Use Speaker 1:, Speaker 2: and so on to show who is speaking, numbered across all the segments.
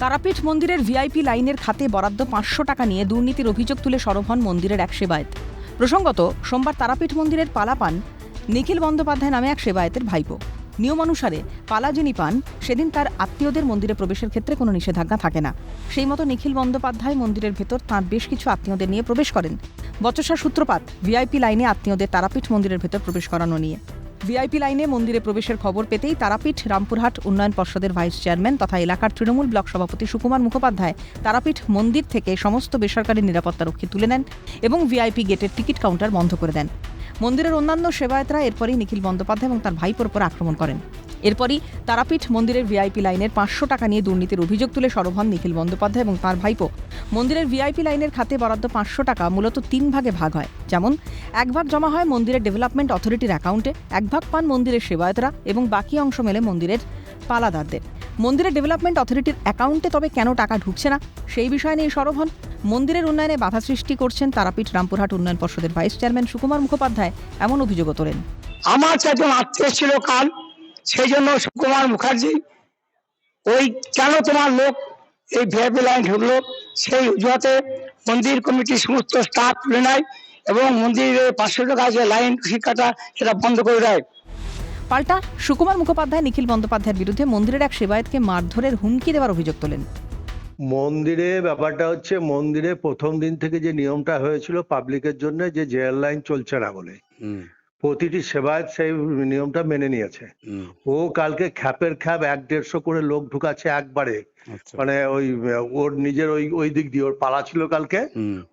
Speaker 1: তারাপীঠ মন্দিরের ভিআইপি লাইনের খাতে বরাদ্দ পাঁচশো টাকা নিয়ে দুর্নীতির অভিযোগ তুলে সরব হন মন্দিরের এক সেবায়েত। প্রসঙ্গত, সোমবার তারাপীঠ মন্দিরের পালা পান নিখিল বন্দ্যোপাধ্যায় নামে এক সেবায়েতের ভাইপো। নিয়ম অনুসারে পালা যিনি পান, সেদিন তার আত্মীয়দের মন্দিরে প্রবেশের ক্ষেত্রে কোনো নিষেধাজ্ঞা থাকে না। সেই মতো নিখিল বন্দ্যোপাধ্যায় মন্দিরের ভেতর তাঁর বেশ কিছু আত্মীয়দের নিয়ে প্রবেশ করেন। বচসা সূত্রপাত ভিআইপি লাইনে আত্মীয়দের তারাপীঠ মন্দিরের ভেতর প্রবেশ করানো নিয়ে। ভিআইপি লাইনে মন্দিরে প্রবেশের খবর পেতেই তারাপীঠ, রামপুরহাট, উন্নয়ন পর্ষদের ভাইস চেয়ারম্যান তথা এলাকার তৃণমূল ব্লক সভাপতি সুকুমার মুখোপাধ্যায় তারাপীঠ মন্দির থেকে সমস্ত বেসরকারি নিরাপত্তারক্ষী তুলে নেন এবং ভিআইপি গেটের টিকিট কাউন্টার বন্ধ করে দেন। মন্দিরের অন্যান্য সেবায়তরা এরপরেই নিখিল বন্দ্যোপাধ্যায় এবং তার ভাইপোর উপর আক্রমণ করেন। এরপরই তারাপীঠ মন্দিরের ভিআইপি লাইনের পাঁচশো টাকা নিয়ে দুর্নীতির অভিযোগ তুলে সরব নিখিল বন্দ্যোপাধ্যায় এবং তার ভাইপো। মন্দিরের ভিআইপি লাইনের খাতে বরাদ্দ পাঁচশো টাকা মূলত তিন ভাগে ভাগ হয়। যেমন, এক ভাগ জমা হয় মন্দিরের ডেভেলপমেন্ট অথরিটির অ্যাকাউন্টে, এক ভাগ পান মন্দিরের সেবায়তরা এবং বাকি অংশ মেলে মন্দিরের পালাদারদের। মন্দিরের ডেভেলপমেন্ট অথরিটির অ্যাকাউন্টে তবে কেন টাকা ঢুকছে না, সেই বিষয় নিয়ে সরব হন মন্দিরের উন্নয়নে বাধা সৃষ্টি করছেন তারাপীঠ রামপুরহাট উন্নয়ন পর্ষদের ভাইস চেয়ারম্যান সুকুমার মুখোপাধ্যায়, এমন অভিযোগও তোলেন।
Speaker 2: আমার চারজন আত্মীয় ছিল কাল সেই জন্য সুকুমার মুখার্জি ওই কেন তোমার লোক এই ভিআইপি লাইন ঢুকলো? সেই অজুহাতে মন্দির কমিটির সমস্ত স্টাফ তুলে নেয় এবং মন্দিরের পাঁচশো টাকা যে লাইন শিক্ষাটা সেটা বন্ধ করে দেয়।
Speaker 1: পাল্টা সুকুমার মুখোপাধ্যায় নিখিল বন্দ্যোপাধ্যায়ের বিরুদ্ধে মন্দিরের এক সেবায়তকে মারধরের হুমকি দেওয়ার অভিযোগ তোলেন।
Speaker 3: মন্দিরে ব্যাপারটা হচ্ছে মন্দিরে প্রথম দিন থেকে যে নিয়মটা হয়েছিল পাবলিকের জন্য যে জেল লাইন চলছে না বলে প্রতিটি সেবায়ত সেই নিয়মটা মেনে নিয়েছে। ও কালকে খ্যাপের খ্যাপ এক দেড়শো করে লোক ঢুকাচ্ছে একবারে।
Speaker 4: আচ্ছা,
Speaker 3: মানে ওই ওর নিজের ওই ওই দিক দিয়ে ওর পালা ছিল কালকে।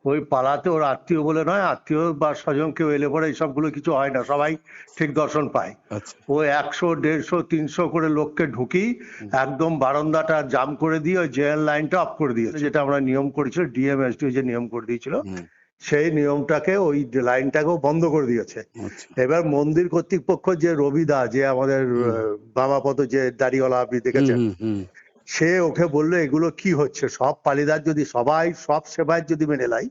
Speaker 3: ওই পালাতে ওর আত্মীয় বলে নয় আত্মীয় বা স্বজন কেউ এলে পরে এইসবগুলো কিছু হয় না সবাই ঠিক দর্শন পায়।
Speaker 4: আচ্ছা,
Speaker 3: ও একশো দেড়শো তিনশো করে লোককে ঢুকি একদম বারান্দাটা জাম করে দিয়ে ওই জেল লাইনটা অফ করে দিয়েছে যেটা আমরা নিয়ম করেছিল ডিএমএসডি যে নিয়ম করে দিয়েছিল। সেই নিয়মটাকে ওই লাইনটাকেও বন্ধ করে দিয়েছে।
Speaker 4: আচ্ছা,
Speaker 3: এবার মন্দির কর্তৃপক্ষ যে রবিদা যে আমাদের বামাপদ যে দাড়িওয়ালা আপনি দেখেছেন সে ওকে বলল এগুলো কি হচ্ছে? সব পালিদার যদি সবাই সব সেবায় যদি মেনে লাই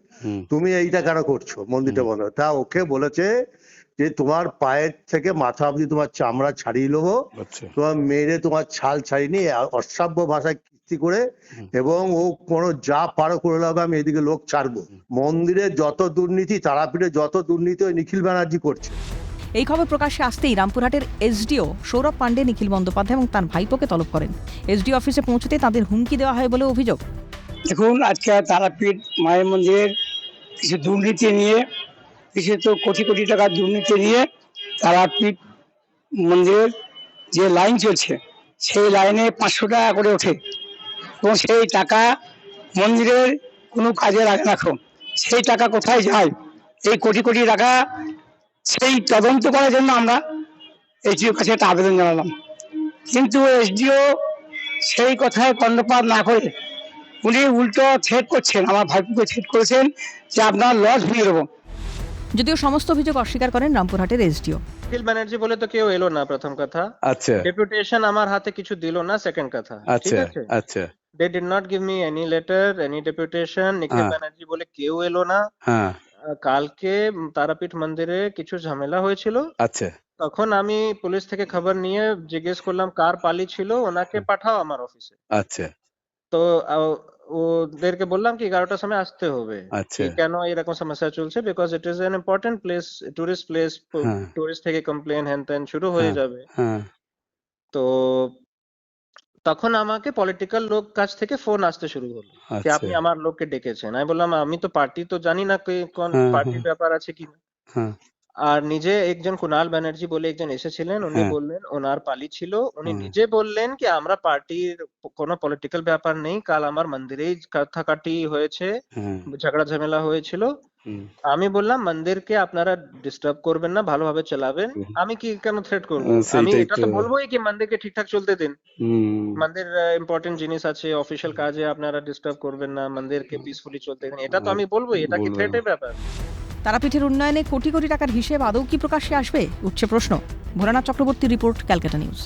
Speaker 3: তুমি এইটা কেন করছ মন্দিরটা বন্ধ? তা ওকে বলেছে যে তোমার পায়ের থেকে মাথা অব্দি তোমার চামড়া ছাড়িয়ে নেব।
Speaker 4: আচ্ছা,
Speaker 3: তোমার মেরে তোমার ছাল ছাড়িয়ে নিয়ে অশ্রাব্য ভাষায় কিস্তি করে এবং ও কোনো যা পারো করে লাগবে আমি এদিকে লোক ছাড়বো। মন্দিরে যত দুর্নীতি তারাপীঠে যত দুর্নীতি ওই নিখিল ব্যানার্জি করছে।
Speaker 1: এই খবর প্রকাশ্যে আসতেই রামপুরহাটের এসডিও সৌরভ পাণ্ডে নিখিল বন্দ্যোপাধ্যায় এবং তার ভাইপোকে তলব করেন। এসডিও অফিসে পৌঁছতে তাদের হুমকি দেওয়া হয় বলে অভিযোগ।
Speaker 2: দেখুন আজকে তারাপীঠ মায়ের মন্দিরের কিছু দুর্নীতি নিয়ে কিছু তো কোটি কোটি টাকার দুর্নীতি নিয়ে তারাপীঠ মন্দিরের যে লাইন চলছে সেই লাইনে পাঁচশো টাকা করে ওঠে। এবং সেই টাকা মন্দিরের কোনো কাজে লাগে না। সেই টাকা কোথায় যায়? এই কোটি কোটি টাকা সেই তদন্ত করার জন্য আমরা এইটির কাছে একটা আবেদন জানালাম। কিন্তু এসডিও সেই কথায় কর্ণপাত না করে উনি উল্টো থ্রেট করছেন, আমার ভাইপুকে থ্রেট করেছেন যে আপনার লস ভুলিয়ে দেবো।
Speaker 1: যদিও সমস্ত অভিযোগ অস্বীকার করেন রামপুরহাটের এসডিও।
Speaker 5: নিখিল ব্যানার্জি বলে তো কেউ এলো না প্রথম কথা।
Speaker 4: আচ্ছা,
Speaker 5: ডেপুটেশন আমার হাতে কিছু দিল না সেকেন্ড কথা।
Speaker 4: আচ্ছা, আচ্ছা,
Speaker 5: they did not give me any letter any deputation Nikhil
Speaker 4: হ্যাঁ।
Speaker 5: ব্যানার্জি বলে কেউ এলো না।
Speaker 4: হ্যাঁ,
Speaker 5: কালকে তারাপীঠ মন্দিরে কিছু ঝামেলা হয়েছিল।
Speaker 4: আচ্ছা,
Speaker 5: তখন আমি পুলিশ থেকে খবর নিয়ে জিজ্ঞেস করলাম কার পালি ছিল? ওনাকে পাঠাও আমার অফিসে।
Speaker 4: আচ্ছা,
Speaker 5: তো ওদেরকে বললাম কি এগারোটার সময় আসতে হবে।
Speaker 4: আচ্ছা,
Speaker 5: কেন এরকম সমস্যা চলছে? Because it is an important place tourist place. Tourist থেকে কমপ্লেন হ্যান ত্যান শুরু হয়ে
Speaker 4: হ্যাঁ।
Speaker 5: যাবে।
Speaker 4: হ্যাঁ,
Speaker 5: তো তখন আমাকে পলিটিক্যাল লোক কাছ থেকে ফোন আসতে শুরু হলো। যে
Speaker 4: আচ্ছা,
Speaker 5: আপনি আমার লোককে ডেকেছেন। আমি বললাম আমি তো পার্টি তো জানি না কোন পার্টির
Speaker 4: হ্যাঁ।
Speaker 5: ব্যাপার আছে কি
Speaker 4: হ্যাঁ,
Speaker 5: আর নিজে একজন কুনাল ব্যানার্জি বলে একজন এসেছিলেন উনি
Speaker 4: হ্যাঁ।
Speaker 5: বললেন ওনার পালি ছিল। উনি নিজে বললেন কি আমরা পার্টির কোনো পলিটিক্যাল ব্যাপার নেই কাল আমার মন্দিরেই কাটাকাটি হয়েছে
Speaker 4: হ্যাঁ,
Speaker 5: ঝগড়া ঝামেলা হয়েছিল। আমি বললাম মন্দিরকে আপনারা ডিস্টার্ব করবেন না ভালোভাবে চালাবেন। আমি কি কেন থ্রেট করব?
Speaker 4: আহ,
Speaker 5: আমি এটা তো। বলবোই কি মন্দিরকে ঠিকঠাক চলতে দিন। মন্দির ইম্পর্টেন্ট জিনিস আছে অফিসিয়াল কাজে আপনারা ডিস্টার্ব করবেন না মন্দিরকে পিসফুলি চলতে দিন। এটা তো আমি বলবোই এটা কি। থ্রেটের ব্যাপার?
Speaker 1: তারাপীঠের উন্নয়নে কোটি কোটি টাকার হিসেব আদৌ কি প্রকাশ্যে আসবে? উঠছে প্রশ্ন। Bholanath Chakraborty report, Calcutta news.